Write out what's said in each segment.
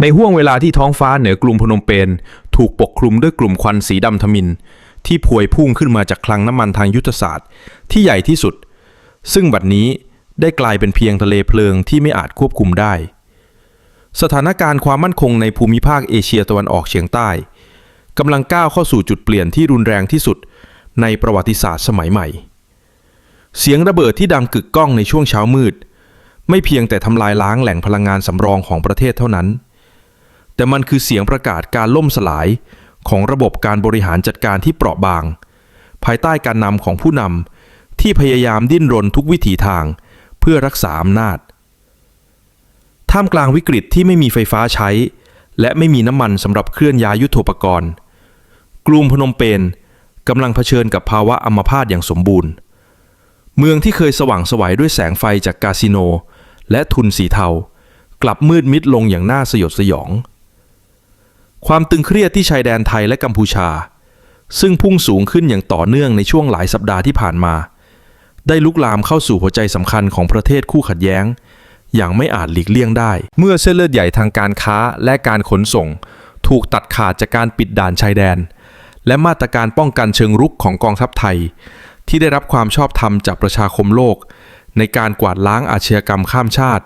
ในห่วงเวลาที่ท้องฟ้าเหนือกรุงพนมเปญถูกปกคลุมด้วยกลุ่มควันสีดำทมิน ที่พวยพุ่งขึ้นมาจากคลังน้ำมันทางยุทธศาสตร์ ที่ใหญ่ที่สุด ซึ่งบัดนี้ได้กลายเป็นเพียงทะเลเพลิงที่ไม่อาจควบคุมได้ สถานการณ์ความมั่นคงในภูมิภาคเอเชียตะวันออกเฉียงใต้กำลังก้าวเข้าสู่จุดเปลี่ยนที่รุนแรงที่สุดในประวัติศาสตร์สมัยใหม่ เสียงระเบิดที่ดังกึกก้องในช่วงเช้ามืด ไม่เพียงแต่ทำลายล้างแหล่งพลังงานสำรองของประเทศเท่านั้น แต่มันคือเสียงประกาศการล่มสลายของระบบการบริหารจัดการที่เปราะบาง ภายใต้การนำของผู้นำที่พยายามดิ้นรนทุกวิถีทาง เพื่อรักษาอำนาจ ท่ามกลางวิกฤตที่ไม่มีไฟฟ้าใช้ และไม่มีน้ำมันสำหรับเคลื่อนย้ายยุทโธปกรณ์ กรุงพนมเปญกำลังเผชิญกับภาวะอัมพาตอย่างสมบูรณ์ เมืองที่เคยสว่างสวัยด้วยแสงไฟจากคาสิโน และทุนสีเทากลับมืดมิดลงอย่างน่าสยดสยอง ความตึงเครียดที่ชายแดนไทยและกัมพูชา ซึ่งพุ่งสูงขึ้นอย่างต่อเนื่องในช่วงหลายสัปดาห์ที่ผ่านมา ได้ลุกลามเข้าสู่หัวใจสำคัญของประเทศคู่ขัดแย้ง อย่างไม่อาจหลีกเลี่ยงได้ เมื่อเส้นเลือดใหญ่ทางการค้าและการขนส่ง ถูกตัดขาดจากการปิดด่านชายแดน และมาตรการป้องกันเชิงรุกของกองทัพไทย ที่ได้รับความชอบธรรมจากประชาคมโลก ในการกวาดล้างอาชญากรรมข้ามชาติ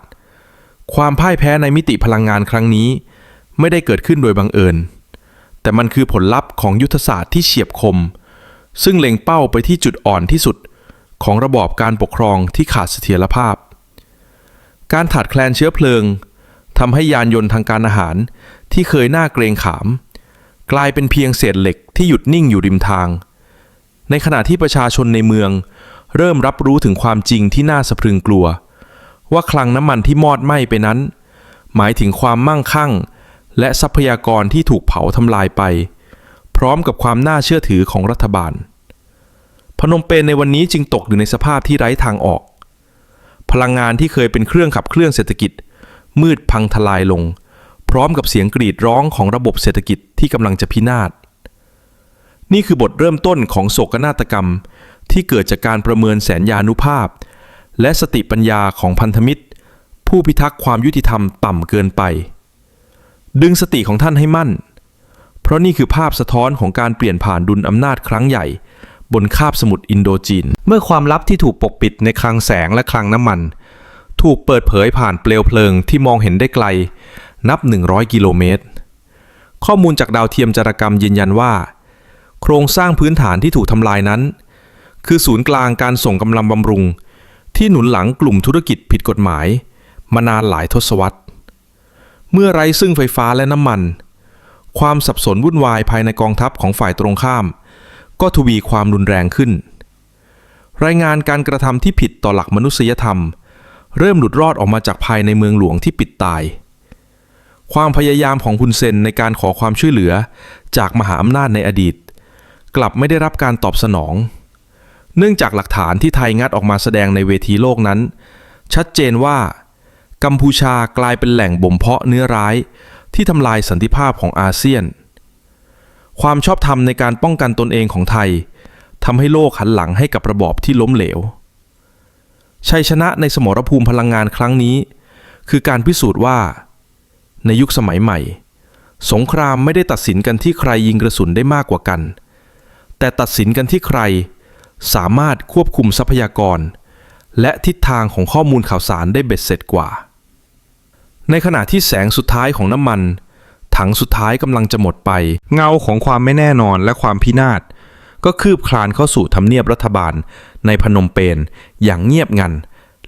ความพ่ายแพ้ในมิติพลังงานครั้งนี้ ไม่ได้เกิดขึ้นโดยบังเอิญ แต่มันคือผลลัพธ์ของยุทธศาสตร์ที่เฉียบคม ซึ่งเล็งเป้าไปที่จุดอ่อนที่สุด ของระบอบการปกครองที่ขาดเสถียรภาพ การขาดแคลนเชื้อเพลิงทำให้ยานยนต์ทางการอาหารที่เคยน่าเกรงขาม กลายเป็นเพียงเศษเหล็กที่หยุดนิ่งอยู่ริมทาง ในขณะที่ประชาชนในเมือง เริ่มรับรู้ถึงความจริงที่น่าสะพรึงกลัว ว่าคลังน้ำมันที่มอดไหม้ไปนั้น หมายถึงความมั่งคั่ง และทรัพยากรที่ถูกเผาทำลายไป พร้อมกับความน่าเชื่อถือของรัฐบาล พนมเปญในวันนี้จึงตกอยู่ในสภาพที่ไร้ทางออก พลังงานที่เคยเป็นเครื่องขับเคลื่อนเศรษฐกิจ มืดพังทลายลง พร้อมกับเสียงกรีดร้องของระบบเศรษฐกิจที่กำลังจะพินาศนี่คือบทเริ่มต้นของโศกนาฏกรรมที่เกิดจากการประเมินแสนยานุภาพ และสติปัญญาของพันธมิตร ผู้พิทักษ์ความยุติธรรมต่ำเกินไป ดึงสติของท่านให้มั่น เพราะนี่คือภาพสะท้อนของการเปลี่ยนผ่านดุลอำนาจครั้งใหญ่ บนคาบสมุทรอินโดจีน เมื่อความลับที่ถูกปกปิดในคลังแสงและคลังน้ำมัน ถูกเปิดเผยผ่านเปลวเพลิงที่มองเห็นได้ไกล นับ 100 กิโลเมตร ข้อมูลจากดาวเทียมจารกรรมยืนยันว่า โครงสร้างพื้นฐานที่ถูกทำลายนั้น คือศูนย์กลางการส่งกำลังบำรุง ที่หนุนหลังกลุ่มธุรกิจผิดกฎหมาย มานานหลายทศวรรษ เมื่อไร้ซึ่งไฟฟ้าและน้ำมัน ความสับสนวุ่นวายภายในกองทัพของฝ่ายตรงข้าม ก็ทวีความรุนแรงขึ้น รายงานการกระทำที่ผิดต่อหลักมนุษยธรรม เริ่มหลุดรอดออกมาจากภายในเมืองหลวงที่ปิดตาย ความพยายามของคุณเซนในการขอความช่วยเหลือจากมหาอำนาจในอดีต กลับไม่ได้รับการตอบสนอง เนื่องจากหลักฐานที่ไทยงัดออกมาแสดงในเวทีโลกนั้น ชัดเจนว่า กัมพูชากลายเป็นแหล่งบ่มเพาะเนื้อร้าย ที่ทำลายสันติภาพของอาเซียน ความชอบธรรมในการป้องกันตนเองของไทยทำให้โลกหันหลังให้กับระบอบที่ล้มเหลว ชัยชนะในสมรภูมิพลังงานครั้งนี้ คือการพิสูจน์ว่า ในยุคสมัยใหม่ สงครามไม่ได้ตัดสินกันที่ใครยิงกระสุนได้มากกว่ากัน แต่ตัดสินกันที่ใครสามารถควบคุมทรัพยากร และทิศทางของข้อมูลข่าวสารได้เบ็ดเสร็จกว่า ในขณะที่แสงสุดท้ายของน้ำมัน ถังสุดท้ายกำลังจะหมดไป เงาของความไม่แน่นอนและความพินาศก็คืบคลานเข้าสู่ทำเนียบรัฐบาล ในพนมเปญอย่างเงียบงัน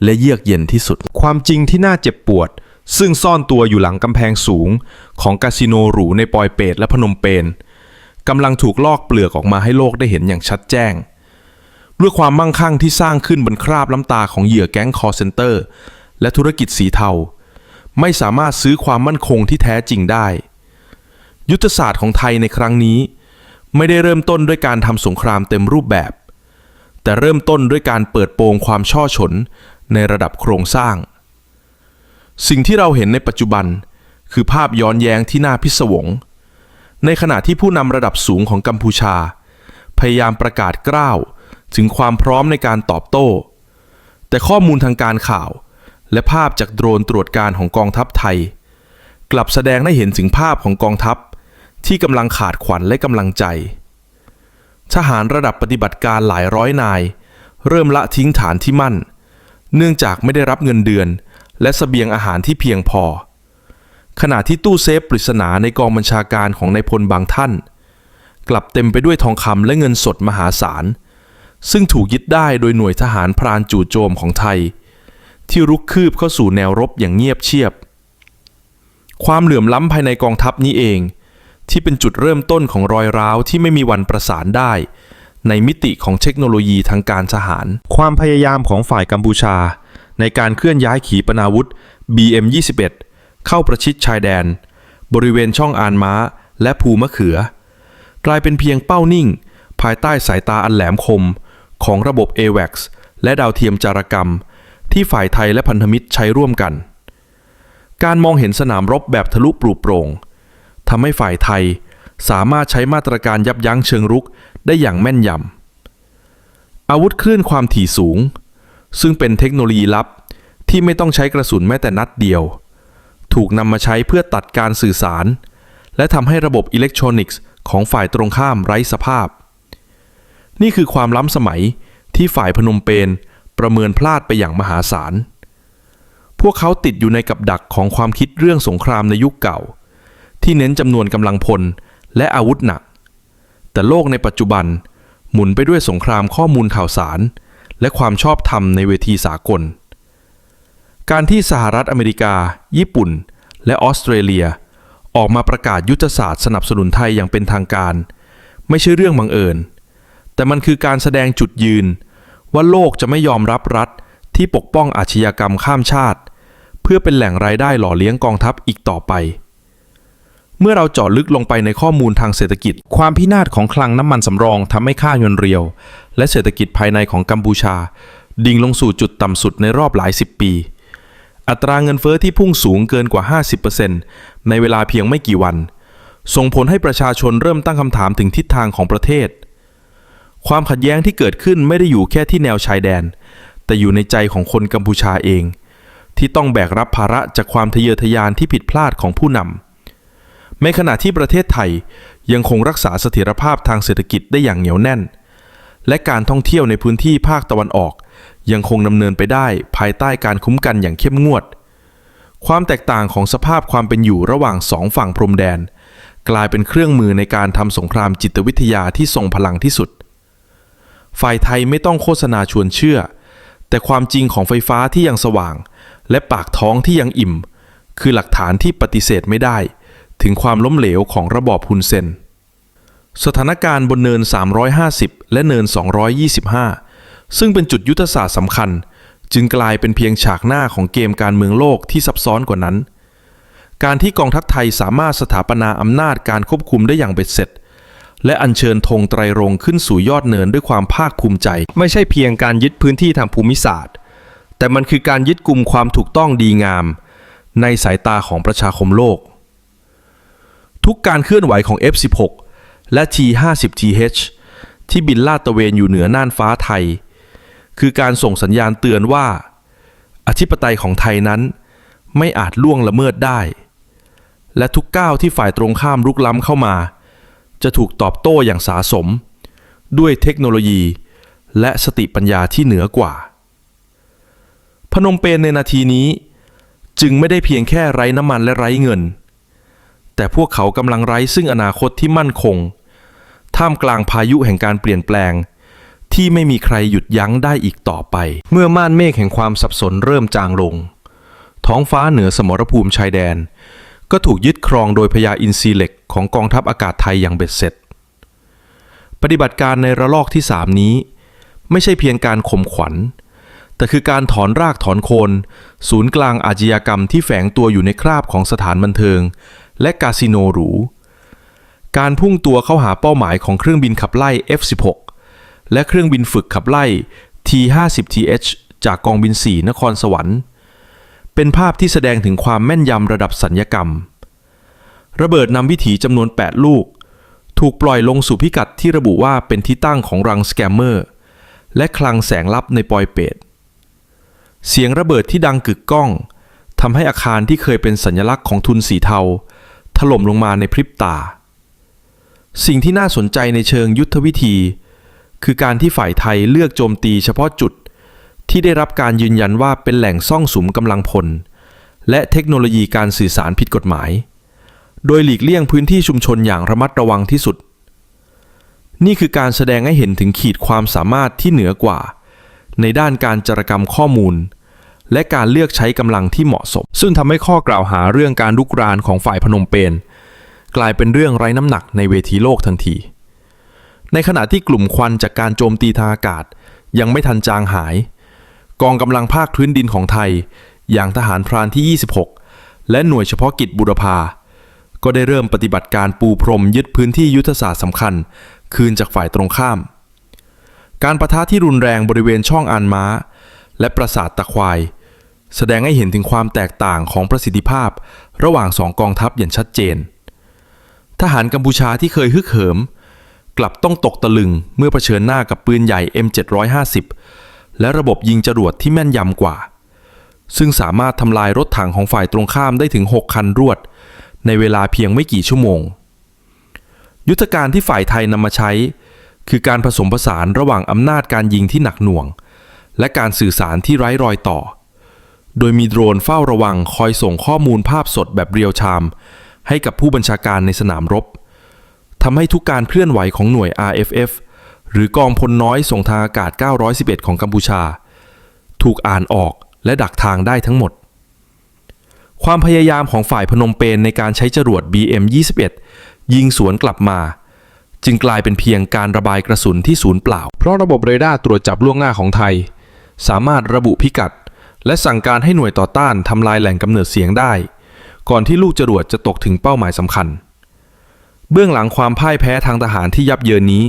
และเยือกเย็นที่สุด ความจริงที่น่าเจ็บปวด ซึ่งซ่อนตัวอยู่หลังกำแพงสูง ของคาสิโนหรูในปอยเปตและพนมเปญกำลังถูกลอกเปลือกออกมาให้โลกได้เห็นอย่างชัดแจ้งด้วยความมั่งคั่งที่สร้างขึ้นบนคราบน้ำตาของเหยื่อแก๊งคอร์เซนเตอร์ และธุรกิจสีเทา ไม่สามารถซื้อความมั่นคงที่แท้จริงได้ ยุทธศาสตร์ของไทยในครั้งนี้ ไม่ได้เริ่มต้นด้วยการทำสงครามเต็มรูปแบบ แต่เริ่มต้นด้วยการเปิดโปงความช่อฉนในระดับโครงสร้าง สิ่งที่เราเห็นในปัจจุบันคือภาพย้อนแย้งที่น่าพิศวง ในขณะที่ผู้นำระดับสูงของกัมพูชา พยายามประกาศกล้าวถึงความพร้อมในการตอบโต้ แต่ข้อมูลทางการข่าว และภาพจากโดรนตรวจการของกองทัพไทย กลับแสดงให้เห็นถึงภาพของกองทัพที่กำลังขาดขวัญและกำลังใจ ทหารระดับปฏิบัติการหลายร้อยนาย เริ่มละทิ้งฐานที่มั่น เนื่องจากไม่ได้รับเงินเดือน และสเสบียงอาหารที่เพียงพอ ขณะที่ตู้เซฟปริศนาในกองบัญชาการของนายพลบางท่าน กลับเต็มไปด้วยทองคำและเงินสดมหาศาลซึ่งถูกยึดได้โดยหน่วยทหารพรานจู่โจมของไทย ที่รุกคืบเข้าสู่แนวรบอย่างเงียบเชียบ ความเหลื่อมล้ำภายในกองทัพนี้เอง ที่เป็นจุดเริ่มต้นของรอยร้าวที่ไม่มีวันประสานได้ ในมิติของเทคโนโลยีทางการทหาร ความพยายามของฝ่ายกัมพูชา ในการเคลื่อนย้ายขีปนาวุธ BM21 เข้าประชิดชายแดน บริเวณช่องอานม้า และภูมะเขือ กลายเป็นเพียงเป้านิ่ง ภายใต้สายตาอันแหลมคม ของระบบ AWACS และดาวเทียมจารกรรม ที่ฝ่ายไทยและพันธมิตรใช้ร่วมกัน การมองเห็นสนามรบแบบทะลุปลุโปร่งทำให้ฝ่ายไทยสามารถใช้มาตรการยับยั้งเชิงรุกได้อย่างแม่นยำ อาวุธคลื่นความถี่สูง ซึ่งเป็นเทคโนโลยีลับที่ไม่ต้องใช้กระสุนแม้แต่นัดเดียว ถูกนำมาใช้เพื่อตัดการสื่อสาร และทำให้ระบบอิเล็กทรอนิกส์ของฝ่ายตรงข้ามไร้สภาพ นี่คือความล้ำสมัยที่ฝ่ายพนมเปญ ประเมินพลาดไปอย่างมหาศาล พวกเขาติดอยู่ในกับดักของความคิดเรื่องสงครามในยุคเก่า ที่เน้นจำนวนกำลังพลและอาวุธหนัก แต่โลกในปัจจุบันหมุนไปด้วยสงครามข้อมูลข่าวสาร และความชอบธรรมในเวทีสากล การที่สหรัฐอเมริกา ญี่ปุ่น และออสเตรเลีย ออกมาประกาศยุทธศาสตร์สนับสนุนไทยอย่างเป็นทางการ ไม่ใช่เรื่องบังเอิญ แต่มันคือการแสดงจุดยืน ว่าโลกจะไม่ยอมรับรัฐที่ปกป้องอาชญากรรมข้ามชาติ เพื่อเป็นแหล่งรายได้หล่อเลี้ยงกองทัพอีกต่อไป เมื่อเราเจาะลึกลงไปในข้อมูลทางเศรษฐกิจ ความพินาศของคลังน้ำมันสำรองทำให้ค่าเงินเรียว และเศรษฐกิจภายในของกัมพูชา ดิ่งลงสู่จุดต่ำสุดในรอบหลายสิบปี อัตราเงินเฟอ้อที่พุ่งสูงเกินกว่า 50%ในเวลาเพียงไม่กี่วัน ส่งผลให้ประชาชนเริ่มตั้งคำถามถึงทิศทางของประเทศ ความขัดแย้งที่เกิดขึ้นไม่ได้อยู่แค่ที่แนวชายแดน แต่อยู่ในใจของคนกัมพูชาเอง ที่ต้องแบกรับภาระจากความทะเยอทะยานที่ผิดพลาดของผู้นำในขณะที่ประเทศไทยยังคงรักษาเสถียรภาพทางเศรษฐกิจได้อย่างเหนียวแน่น และการท่องเที่ยวในพื้นที่ภาคตะวันออก ยังคงดำเนินไปได้ภายใต้การคุ้มกันอย่างเข้มงวด ความแตกต่างของสภาพความเป็นอยู่ระหว่างสองฝั่งพรมแดน กลายเป็นเครื่องมือในการทำสงครามจิตวิทยาที่ทรงพลังที่สุด ฝ่ายไทยไม่ต้องโฆษณาชวนเชื่อ แต่ความจริงของไฟฟ้าที่ยังสว่าง และปากท้องที่ยังอิ่ม คือหลักฐานที่ปฏิเสธไม่ได้ ถึงความล้มเหลวของระบอบฮุนเซน สถานการณ์บนเนิน 350 และเนิน 225 ซึ่งเป็นจุดยุทธศาสตร์สำคัญ จึงกลายเป็นเพียงฉากหน้าของเกมการเมืองโลกที่ซับซ้อนกว่านั้น การที่กองทัพไทยสามารถสถาปนาอำนาจการควบคุมได้อย่างเบ็ดเสร็จ และอัญเชิญธงไตรรงขึ้นสู่ยอดเนินด้วยความภาคภูมิใจ ไม่ใช่เพียงการยึดพื้นที่ทางภูมิศาสตร์ แต่มันคือการยึดกลุ่มความถูกต้องดีงาม ในสายตาของประชาคมโลก ทุกการเคลื่อนไหวของ F16 และ T50TH ที่บินลาดตระเวนอยู่เหนือน่านฟ้าไทย คือการส่งสัญญาณเตือนว่า อธิปไตยของไทยนั้น ไม่อาจล่วงละเมิดได้ และทุกก้าวที่ฝ่ายตรงข้ามรุกล้ำเข้ามา จะถูกตอบโต้อย่างสาสม ด้วยเทคโนโลยี และสติปัญญาที่เหนือกว่า พนมเปญในนาทีนี้ จึงไม่ได้เพียงแค่ไร้น้ำมันและไร้เงิน แต่พวกเขากำลังไร้ซึ่งอนาคตที่มั่นคง ท่ามกลางพายุแห่งการเปลี่ยนแปลง ที่ไม่มีใครหยุดยั้งได้อีกต่อไป เมื่อม่านเมฆแห่งความสับสนเริ่มจางลง ท้องฟ้าเหนือสมรภูมิชายแดน ก็ถูกยึดครองโดยพญาอินทรีเหล็กของกองทัพอากาศไทยอย่างเบ็ดเสร็จ ปฏิบัติการในระลอกที่สามนี้ ไม่ใช่เพียงการข่มขวัญ แต่คือการถอนรากถอนโคน ศูนย์กลางอาชญากรรมที่แฝงตัวอยู่ในคราบของสถานบันเทิง และคาสิโนหรู การพุ่งตัวเข้าหาเป้าหมายของเครื่องบินขับไล่ F16 และเครื่องบินฝึกขับไล่ T50TH จากกองบิน 4 นครสวรรค์ เป็นภาพที่แสดงถึงความแม่นยำระดับสัญญกรรม ระเบิดนำวิถีจำนวน 8 ลูก ถูกปล่อยลงสู่พิกัดที่ระบุว่าเป็นที่ตั้งของรังสแกมเมอร์ และคลังแสงลับในปอยเปตเสียงระเบิดที่ดังกึกก้องทำให้อาคารที่เคยเป็นสัญลักษณ์ของทุนสีเทา ถล่มลงมาในพริบตา สิ่งที่น่าสนใจในเชิงยุทธวิธี คือการที่ฝ่ายไทยเลือกโจมตีเฉพาะจุด ที่ได้รับการยืนยันว่าเป็นแหล่งซ่องสุมกำลังพล และเทคโนโลยีการสื่อสารผิดกฎหมาย โดยหลีกเลี่ยงพื้นที่ชุมชนอย่างระมัดระวังที่สุด นี่คือการแสดงให้เห็นถึงขีดความสามารถที่เหนือกว่า ในด้านการจารกรรมข้อมูล และการเลือกใช้กำลังที่เหมาะสม ซึ่งทำให้ข้อกล่าวหาเรื่องการลุกรานของฝ่ายพนมเปญกลายเป็นเรื่องไร้น้ำหนักในเวทีโลกทันที ในขณะที่กลุ่มควันจากการโจมตีทางอากาศยังไม่ทันจางหาย กองกำลังภาคพื้นดินของไทย อย่างทหารพรานที่ 26 และหน่วยเฉพาะกิจบุรพา ก็ได้เริ่มปฏิบัติการปูพรมยึดพื้นที่ยุทธศาสตร์สำคัญ คืนจากฝ่ายตรงข้าม การประทะที่รุนแรงบริเวณช่องอานม้า และปราสาทตะควาย แสดงให้เห็นถึงความแตกต่างของประสิทธิภาพ ระหว่างสองกองทัพอย่างชัดเจน ทหารกัมพูชาที่เคยฮึกเหิม กลับต้องตกตะลึงเมื่อเผชิญหน้ากับปืนใหญ่ M750 และระบบยิงจรวดที่แม่นยำกว่า ซึ่งสามารถทำลายรถถังของฝ่ายตรงข้ามได้ถึง 6 คันรวด ในเวลาเพียงไม่กี่ชั่วโมง ยุทธการที่ฝ่ายไทยนำมาใช้ คือการผสมผสานระหว่างอำนาจการยิงที่หนักหน่วง และการสื่อสารที่ไร้รอยต่อ โดยมีโดรนเฝ้าระวังคอยส่งข้อมูลภาพสดแบบเรียลไทม์ให้กับผู้บัญชาการในสนามรบทำให้ทุกการเคลื่อนไหวของหน่วย RFF หรือกองพลน้อยส่งทางอากาศ 911 ของกัมพูชา ถูกอ่านออกและดักทางได้ทั้งหมด ความพยายามของฝ่ายพนมเปญในการใช้จรวด BM-21 ยิงสวนกลับมา จึงกลายเป็นเพียงการระบายกระสุนที่ศูนย์เปล่า เพราะระบบเรดาร์ตรวจจับล่วงหน้าของไทย สามารถระบุพิกัด และสั่งการให้หน่วยต่อต้านทำลายแหล่งกำเนิดเสียงได้ ก่อนที่ลูกจรวดจะตกถึงเป้าหมายสำคัญ เบื้องหลังความพ่ายแพ้ทางทหารที่ยับเยินนี้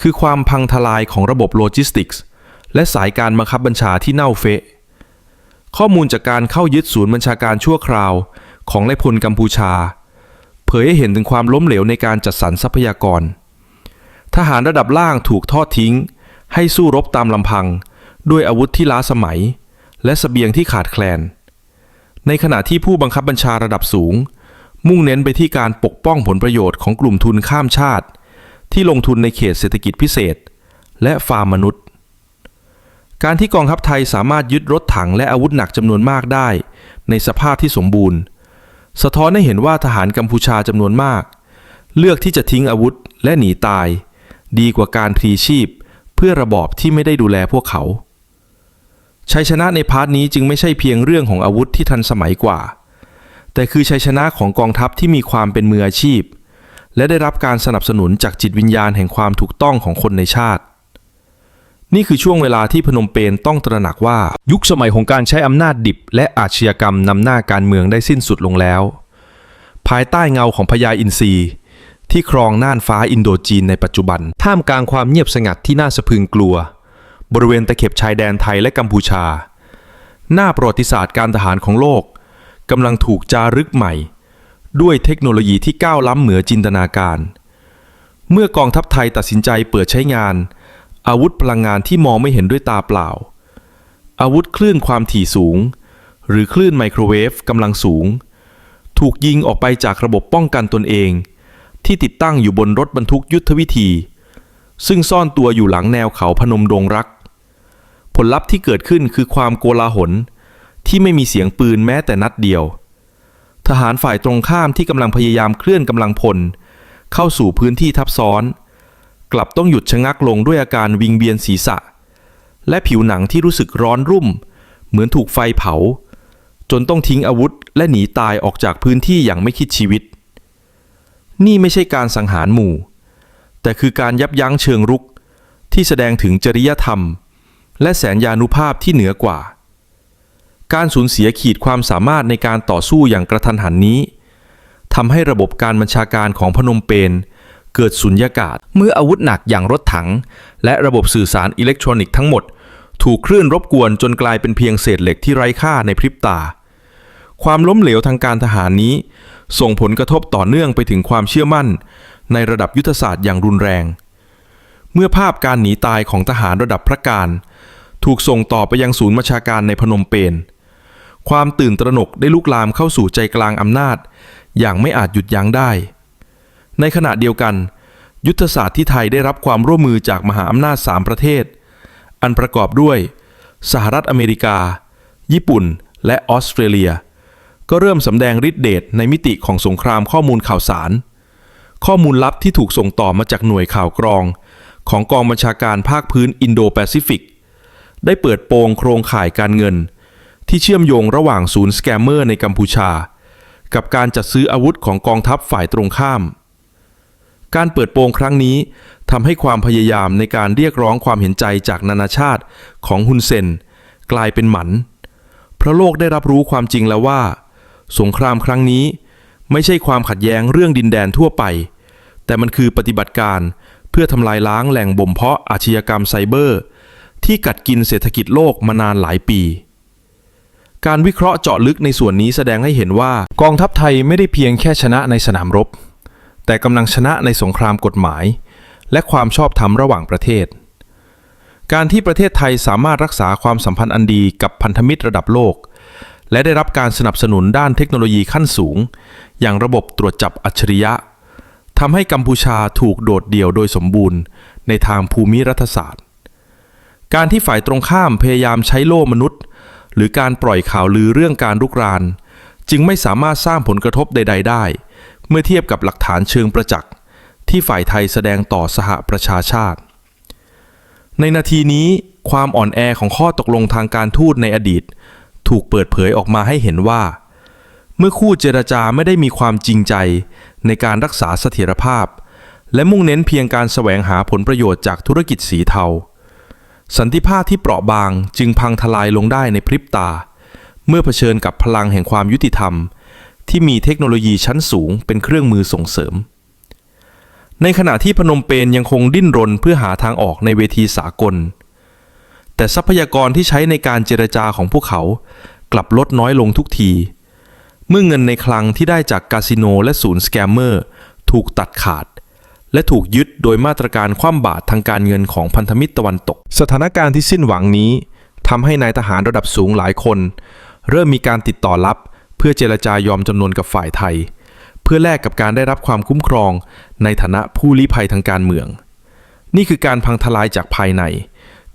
คือความพังทลายของระบบโลจิสติกส์และสายการบังคับบัญชาที่เน่าเฟะ ข้อมูลจากการเข้ายึดศูนย์บัญชาการชั่วคราวของนายพลกัมพูชา เผยให้เห็นถึงความล้มเหลวในการจัดสรรทรัพยากร ทหารระดับล่างถูกทอดทิ้ง ให้สู้รบตามลำพัง ด้วยอาวุธที่ล้าสมัย และสเสบียงที่ขาดแคลน ในขณะที่ผู้บังคับบัญชาระดับสูง มุ่งเน้นไปที่การปกป้องผลประโยชน์ของกลุ่มทุนข้ามชาติ ที่ลงทุนในเขตเศรษฐกิจพิเศษ และฟาร์มมนุษย์ การที่กองทัพไทยสามารถยึดรถถังและอาวุธหนักจำนวนมากได้ ในสภาพที่สมบูรณ์ สะท้อนให้เห็นว่าทหารกัมพูชาจำนวนมาก เลือกที่จะทิ้งอาวุธและหนีตาย ดีกว่าการพลีชีพ เพื่อระบอบที่ไม่ได้ดูแลพวกเขาชัยชนะในพาร์ทนี้จึงไม่ใช่เพียงเรื่องของอาวุธที่ทันสมัยกว่า แต่คือชัยชนะของกองทัพที่มีความเป็นมืออาชีพ และได้รับการสนับสนุนจากจิตวิญญาณแห่งความถูกต้องของคนในชาติ นี่คือช่วงเวลาที่พนมเปญต้องตระหนักว่า ยุคสมัยของการใช้อำนาจดิบ และอาชญากรรมนำหน้าการเมืองได้สิ้นสุดลงแล้ว ภายใต้เงาของพญาอินทรีที่ครองน่านฟ้าอินโดจีนในปัจจุบัน ท่ามกลางความเงียบสงัดที่น่าสะพึงกลัว บริเวณตะเข็บชายแดนไทยและกัมพูชา หน้าประวัติศาสตร์การทหารของโลกกำลังถูกจารึกใหม่ ด้วยเทคโนโลยีที่ก้าวล้ำเหนือจินตนาการ เมื่อกองทัพไทยตัดสินใจเปิดใช้งาน อาวุธพลังงานที่มองไม่เห็นด้วยตาเปล่า อาวุธคลื่นความถี่สูง หรือคลื่นไมโครเวฟกำลังสูง ถูกยิงออกไปจากระบบป้องกันตนเอง ที่ติดตั้งอยู่บนรถบรรทุกยุทธวิธี ซึ่งซ่อนตัวอยู่หลังแนวเขาพนมดงรัก ผลลัพธ์ที่เกิดขึ้นคือความโกลาหลที่ไม่มีเสียงปืนแม้แต่นัดเดียว ทหารฝ่ายตรงข้ามที่กำลังพยายามเคลื่อนกำลังพล เข้าสู่พื้นที่ทับซ้อน กลับต้องหยุดชะงักลงด้วยอาการวิงเวียนศีรษะ และผิวหนังที่รู้สึกร้อนรุ่ม เหมือนถูกไฟเผา จนต้องทิ้งอาวุธและหนีตายออกจากพื้นที่อย่างไม่คิดชีวิต นี่ไม่ใช่การสังหารหมู่ แต่คือการยับยั้งเชิงรุกที่แสดงถึงจริยธรรม และแสนยานุภาพที่เหนือกว่า การสูญเสียขีดความสามารถในการต่อสู้อย่างกระทันหันนี้ทำให้ระบบการบัญชาการของพนมเปญเกิดสุญญากาศ เมื่ออาวุธหนักอย่างรถถัง และระบบสื่อสารอิเล็กทรอนิกส์ทั้งหมด ถูกคลื่นรบกวนจนกลายเป็นเพียงเศษเหล็กที่ไร้ค่าในพริบตา ความล้มเหลวทางการทหารนี้ ส่งผลกระทบต่อเนื่องไปถึงความเชื่อมั่น ในระดับยุทธศาสตร์อย่างรุนแรง เมื่อภาพการหนีตายของทหารระดับพระการ ถูกส่งต่อไปยังศูนย์บัญชาการในพนมเปญ ความตื่นตระหนกได้ลุกลามเข้าสู่ใจกลางอำนาจ อย่างไม่อาจหยุดยั้งได้ ในขณะเดียวกัน ยุทธศาสตร์ที่ไทยได้รับความร่วมมือจากมหาอำนาจ 3 ประเทศ อันประกอบด้วย สหรัฐอเมริกา ญี่ปุ่น และออสเตรเลีย ก็เริ่มสำแดงฤทธิเดชในมิติของสงครามข้อมูลข่าวสาร ข้อมูลลับที่ถูกส่งต่อมาจากหน่วยข่าวกรอง ของกองบัญชาการภาคพื้นอินโดแปซิฟิกได้เปิดโปงโครงข่ายการเงิน ที่เชื่อมโยงระหว่างศูนย์สแกมเมอร์ในกัมพูชา กับการจัดซื้ออาวุธของกองทัพฝ่ายตรงข้าม การเปิดโปงครั้งนี้ทำให้ความพยายามในการเรียกร้องความเห็นใจจากนานาชาติของฮุนเซนกลายเป็นหมัน เพราะโลกได้รับรู้ความจริงแล้วว่า สงครามครั้งนี้ไม่ใช่ความขัดแย้งเรื่องดินแดนทั่วไป แต่มันคือปฏิบัติการเพื่อทำลายล้างแหล่งบ่มเพาะอาชญากรรมไซเบอร์ ที่กัดกินเศรษฐกิจโลกมานานหลายปี การวิเคราะห์เจาะลึกในส่วนนี้แสดงให้เห็นว่ากองทัพไทยไม่ได้เพียงแค่ชนะในสนามรบ แต่กำลังชนะในสงครามกฎหมาย และความชอบธรรมระหว่างประเทศ การที่ประเทศไทยสามารถรักษาความสัมพันธ์อันดีกับพันธมิตรระดับโลก และได้รับการสนับสนุนด้านเทคโนโลยีขั้นสูง อย่างระบบตรวจจับอัจฉริยะทำให้กัมพูชาถูกโดดเดี่ยวโดยสมบูรณ์ ในทางภูมิรัฐศาสตร์ การที่ฝ่ายตรงข้ามพยายามใช้โล่มนุษย์ หรือการปล่อยข่าวลือเรื่องการลุกราน จึงไม่สามารถสร้างผลกระทบใด ๆ ได้ เมื่อเทียบกับหลักฐานเชิงประจักษ์ที่ฝ่ายไทยแสดงต่อสหประชาชาติ ในนาทีนี้ความอ่อนแอของข้อตกลงทางการทูตในอดีต ถูกเปิดเผยออกมาให้เห็นว่า เมื่อคู่เจรจาไม่ได้มีความจริงใจในการรักษาเสถียรภาพ และมุ่งเน้นเพียงการแสวงหาผลประโยชน์จากธุรกิจสีเทา สันติภาพที่เปราะบางจึงพังทลายลงได้ในพริบตา เมื่อเผชิญกับพลังแห่งความยุติธรรม ที่มีเทคโนโลยีชั้นสูงเป็นเครื่องมือส่งเสริม ในขณะที่พนมเปญยังคงดิ้นรนเพื่อหาทางออกในเวทีสากล แต่ทรัพยากรที่ใช้ในการเจรจาของพวกเขากลับลดน้อยลงทุกที เมื่อเงินในคลังที่ได้จากคาสิโนและศูนย์สแกมเมอร์ ถูกตัดขาด และถูกยึดโดยมาตรการคว่ำบาตรทางการเงินของพันธมิตรตะวันตก สถานการณ์ที่สิ้นหวังนี้ทำให้นายทหารระดับสูงหลายคน เริ่มมีการติดต่อลับ เพื่อเจรจายอมจำนวนกับฝ่ายไทย เพื่อแลกกับการได้รับความคุ้มครอง ในฐานะผู้ลี้ภัยทางการเมือง นี่คือการพังทลายจากภายใน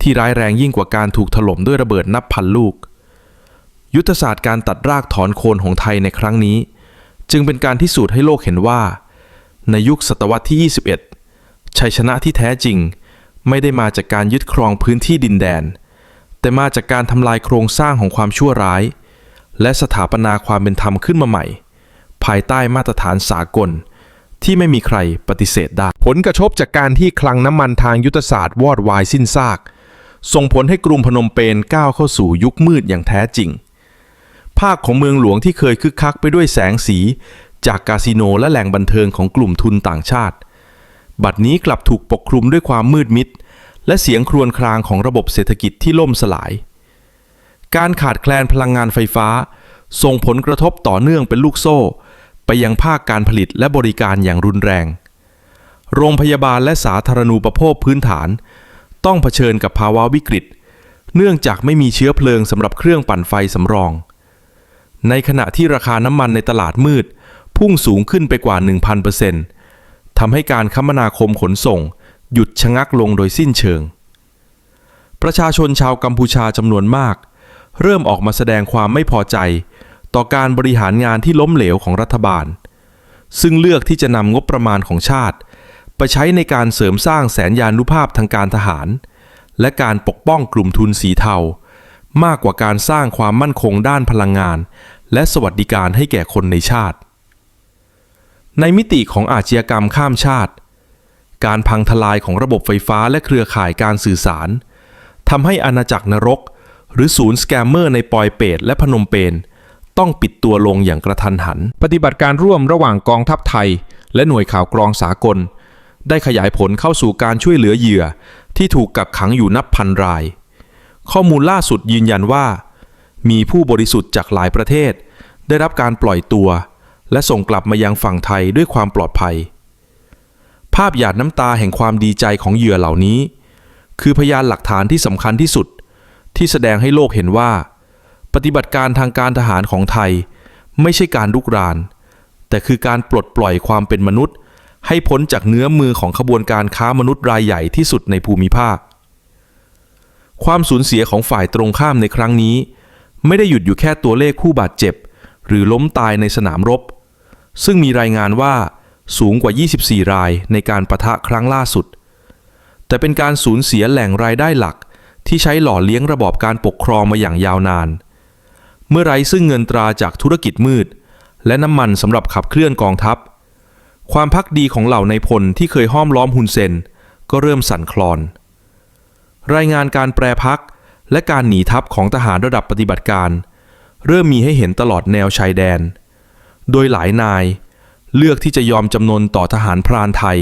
ที่ร้ายแรงยิ่งกว่าการถูกถล่มด้วยระเบิดนับพันลูก ยุทธศาสตร์การตัดรากถอนโคนของไทยในครั้งนี้ จึงเป็นการที่สูจน์ให้โลกเห็นว่า ในยุคศตวรรษที่ 21 ชัยชนะที่แท้จริง ไม่ได้มาจากการยึดครองพื้นที่ดินแดน แต่มาจากการทำลายโครงสร้างของความชั่วร้าย และสถาปนาความเป็นธรรมขึ้นมาใหม่ ภายใต้มาตรฐานสากล ที่ไม่มีใครปฏิเสธได้ ผลกระทบจากการที่คลังน้ำมันทางยุทธศาสตร์วอดวายสิ้นซาก ส่งผลให้กรุงพนมเปญก้าวเข้าสู่ยุคมืดอย่างแท้จริงภาคของเมืองหลวงที่เคยคึกคักไปด้วยแสงสี จากคาสิโนและแหล่งบันเทิงของกลุ่มทุนต่างชาติ บัดนี้กลับถูกปกคลุมด้วยความมืดมิด และเสียงครวญครางของระบบเศรษฐกิจที่ล่มสลาย การขาดแคลนพลังงานไฟฟ้า ส่งผลกระทบต่อเนื่องเป็นลูกโซ่ ไปยังภาคการผลิตและบริการอย่างรุนแรง โรงพยาบาลและสาธารณูปโภคพื้นฐาน ต้องเผชิญกับภาวะวิกฤต เนื่องจากไม่มีเชื้อเพลิงสำหรับเครื่องปั่นไฟสำรองในขณะที่ราคาน้ำมันในตลาดมืด พุ่งสูงขึ้นไปกว่า 1,000%ทำให้การคมนาคมขนส่ง หยุดชะงักลงโดยสิ้นเชิง ประชาชนชาวกัมพูชาจำนวนมาก เริ่มออกมาแสดงความไม่พอใจ ต่อการบริหารงานที่ล้มเหลวของรัฐบาล ซึ่งเลือกที่จะนำงบประมาณของชาติ ไปใช้ในการเสริมสร้างแสนยานุภาพทางการทหาร และการปกป้องกลุ่มทุนสีเทามากกว่าการสร้างความมั่นคงด้านพลังงาน และสวัสดิการให้แก่คนในชาติ ในมิติของอาชญากรรมข้ามชาติ การพังทลายของระบบไฟฟ้าและเครือข่ายการสื่อสารทำให้อาณาจักรนรก หรือศูนย์สแกมเมอร์ในปอยเปตและพนมเปญต้องปิดตัวลงอย่างกระทันหัน ปฏิบัติการร่วมระหว่างกองทัพไทย และหน่วยข่าวกรองสากล ได้ขยายผลเข้าสู่การช่วยเหลือเหยื่อที่ถูกกักขังอยู่นับพันราย ข้อมูลล่าสุดยืนยันว่า มีผู้บริสุทธิ์จากหลายประเทศ ได้รับการปล่อยตัว และส่งกลับมายังฝั่งไทยด้วยความปลอดภัย ภาพหยาดน้ำตาแห่งความดีใจของเหยื่อเหล่านี้ คือพยานหลักฐานที่สำคัญที่สุด ที่แสดงให้โลกเห็นว่า ปฏิบัติการทางการทหารของไทย ไม่ใช่การลุกราน แต่คือการปลดปล่อยความเป็นมนุษย์ ให้พ้นจากเนื้อมือของขบวนการค้ามนุษย์รายใหญ่ที่สุดในภูมิภาค ความสูญเสียของฝ่ายตรงข้ามในครั้งนี้ ไม่ได้หยุดอยู่แค่ตัวเลขผู้บาดเจ็บ หรือล้มตายในสนามรบ ซึ่งมีรายงานว่าสูงกว่า 24 รายในการประทะครั้งล่าสุด แต่เป็นการสูญเสียแหล่งรายได้หลักที่ใช้หล่อเลี้ยงระบอบการปกครองมาอย่างยาวนาน เมื่อไร้ซึ่งเงินตราจากธุรกิจมืด และน้ำมันสำหรับขับเคลื่อนกองทัพ ความพักดีของเหล่าในพลที่เคยห้อมล้อมฮุนเซน ก็เริ่มสั่นคลอน รายงานการแปรพักและการหนีทัพของทหารระดับปฏิบัติการ เริ่มมีให้เห็นตลอดแนวชายแดน โดยหลายนาย เลือกที่จะยอมจำนนต่อทหารพรานไทย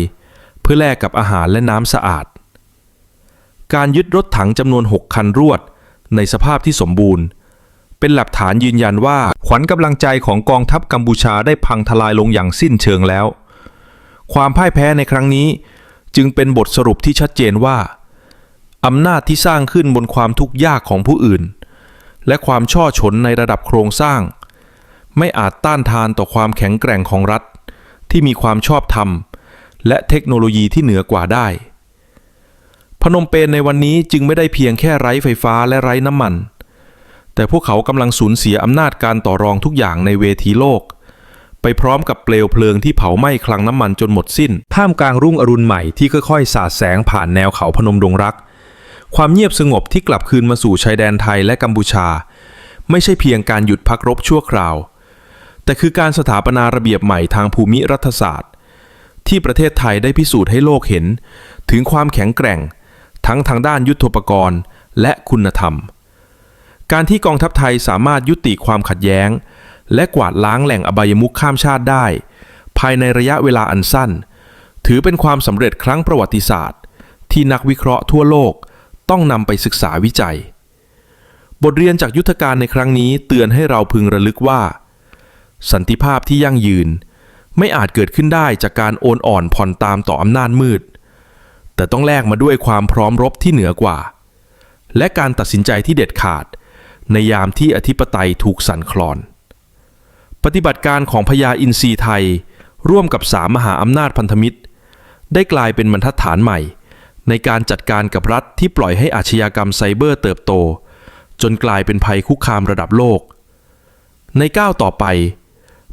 เพื่อแลกกับอาหารและน้ำสะอาด การยึดรถถังจำนวน 6 คันรวด ในสภาพที่สมบูรณ์ เป็นหลักฐานยืนยันว่า ขวัญกำลังใจของกองทัพกัมพูชาได้พังทลายลงอย่างสิ้นเชิงแล้ว ความพ่ายแพ้ในครั้งนี้ จึงเป็นบทสรุปที่ชัดเจนว่าอำนาจที่สร้างขึ้นบนความทุกข์ยากของผู้อื่น และความช่อฉนในระดับโครงสร้าง ไม่อาจต้านทานต่อความแข็งแกร่งของรัฐ ที่มีความชอบธรรม และเทคโนโลยีที่เหนือกว่าได้ พนมเปญในวันนี้จึงไม่ได้เพียงแค่ไร้ไฟฟ้าและไร้น้ำมัน แต่พวกเขากำลังสูญเสียอำนาจการต่อรองทุกอย่างในเวทีโลก ไปพร้อมกับเปลวเพลิงที่เผาไหม้คลังน้ำมันจนหมดสิ้น ท่ามกลางรุ่งอรุณใหม่ที่ค่อยๆ สาดแสงผ่านแนวเขาพนมดงรัก ความเงียบสงบที่กลับคืนมาสู่ชายแดนไทยและกัมพูชา ไม่ใช่เพียงการหยุดพักรบชั่วคราว แต่คือการสถาปนาระเบียบใหม่ทางภูมิรัฐศาสตร์ ที่ประเทศไทยได้พิสูจน์ให้โลกเห็น ถึงความแข็งแกร่ง ทั้งทางด้านยุทธปกรณ์ และคุณธรรม การที่กองทัพไทยสามารถยุติความขัดแย้ง และกวาดล้างแหล่งอบายมุขข้ามชาติได้ ภายในระยะเวลาอันสั้น ถือเป็นความสำเร็จครั้งประวัติศาสตร์ ที่นักวิเคราะห์ทั่วโลกต้องนำไปศึกษาวิจัย บทเรียนจากยุทธการในครั้งนี้เตือนให้เราพึงระลึกว่า สันติภาพที่ยั่งยืน ไม่อาจเกิดขึ้นได้จากการโอนอ่อนผ่อนตามต่ออำนาจมืด แต่ต้องแลกมาด้วยความพร้อมรบที่เหนือกว่า และการตัดสินใจที่เด็ดขาด ในยามที่อธิปไตยถูกสั่นคลอน ปฏิบัติการของพญาอินทรีไทย ร่วมกับสามมหาอำนาจพันธมิตร ได้กลายเป็นบรรทัดฐานใหม่ ในการจัดการกับรัฐที่ปล่อยให้อาชญากรรมไซเบอร์เติบโต จนกลายเป็นภัยคุกคามระดับโลกในก้าวต่อไป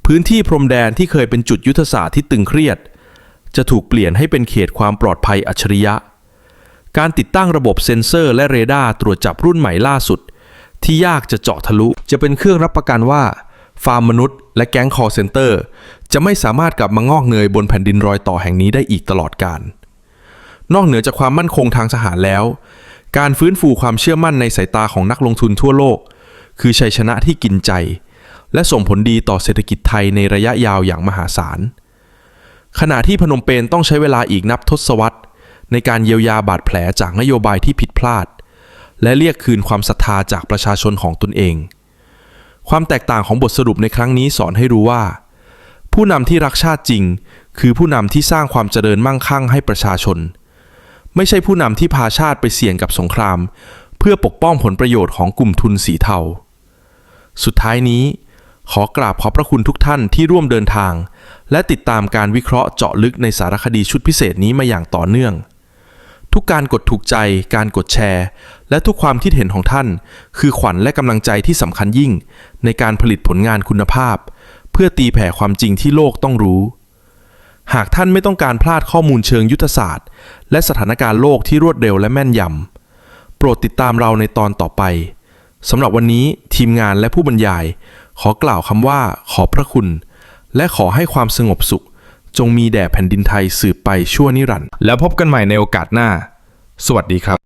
พื้นที่พรมแดนที่เคยเป็นจุดยุทธศาสตร์ที่ตึงเครียด จะถูกเปลี่ยนให้เป็นเขตความปลอดภัยอัจฉริยะ การติดตั้งระบบเซ็นเซอร์และเรดาร์ตรวจจับรุ่นใหม่ล่าสุด ที่ยากจะเจาะทะลุ จะเป็นเครื่องรับประกันว่า ฟาร์มมนุษย์ และแก๊งคอร์เซนเตอร์ จะไม่สามารถกลับมางอกเงยบนแผ่นดินรอยต่อแห่งนี้ได้อีกตลอดกาลนอกเหนือจากความมั่นคงทางทหารแล้ว การฟื้นฟูความเชื่อมั่นในสายตาของนักลงทุนทั่วโลก คือชัยชนะที่กินใจ และส่งผลดีต่อเศรษฐกิจไทยในระยะยาวอย่างมหาศาล ขณะที่พนมเปญต้องใช้เวลาอีกนับทศวรรษ ในการเยียวยาบาดแผลจากนโยบายที่ผิดพลาด และเรียกคืนความศรัทธาจากประชาชนของตนเอง ความแตกต่างของบทสรุปในครั้งนี้สอนให้รู้ว่า ผู้นำที่รักชาติจริง คือผู้นำที่สร้างความเจริญมั่งคั่งให้ประชาชน ไม่ใช่ผู้นำที่พาชาติไปเสี่ยงกับสงคราม เพื่อปกป้องผลประโยชน์ของกลุ่มทุนสีเทา สุดท้ายนี้ ขอกราบขอบพระคุณทุกท่านที่ร่วมเดินทาง และติดตามการวิเคราะห์เจาะลึกในสารคดีชุดพิเศษนี้มาอย่างต่อเนื่อง ทุกการกดถูกใจ การกดแชร์ และทุกความคิดเห็นของท่าน คือขวัญและกำลังใจที่สำคัญยิ่ง ในการผลิตผลงานคุณภาพ เพื่อตีแผ่ความจริงที่โลกต้องรู้ หากท่านไม่ต้องการพลาดข้อมูลเชิงยุทธศาสตร์ และสถานการณ์โลกที่รวดเร็วและแม่นยำโปรดติดตามเราในตอนต่อไปสำหรับวันนี้ทีมงานและผู้บรรยาย ขอกล่าวคำว่าขอพระคุณ และขอให้ความสงบสุข จงมีแด่แผ่นดินไทยสืบไปชั่วนิรันดร์แล้วพบกันใหม่ในโอกาสหน้า สวัสดีครับ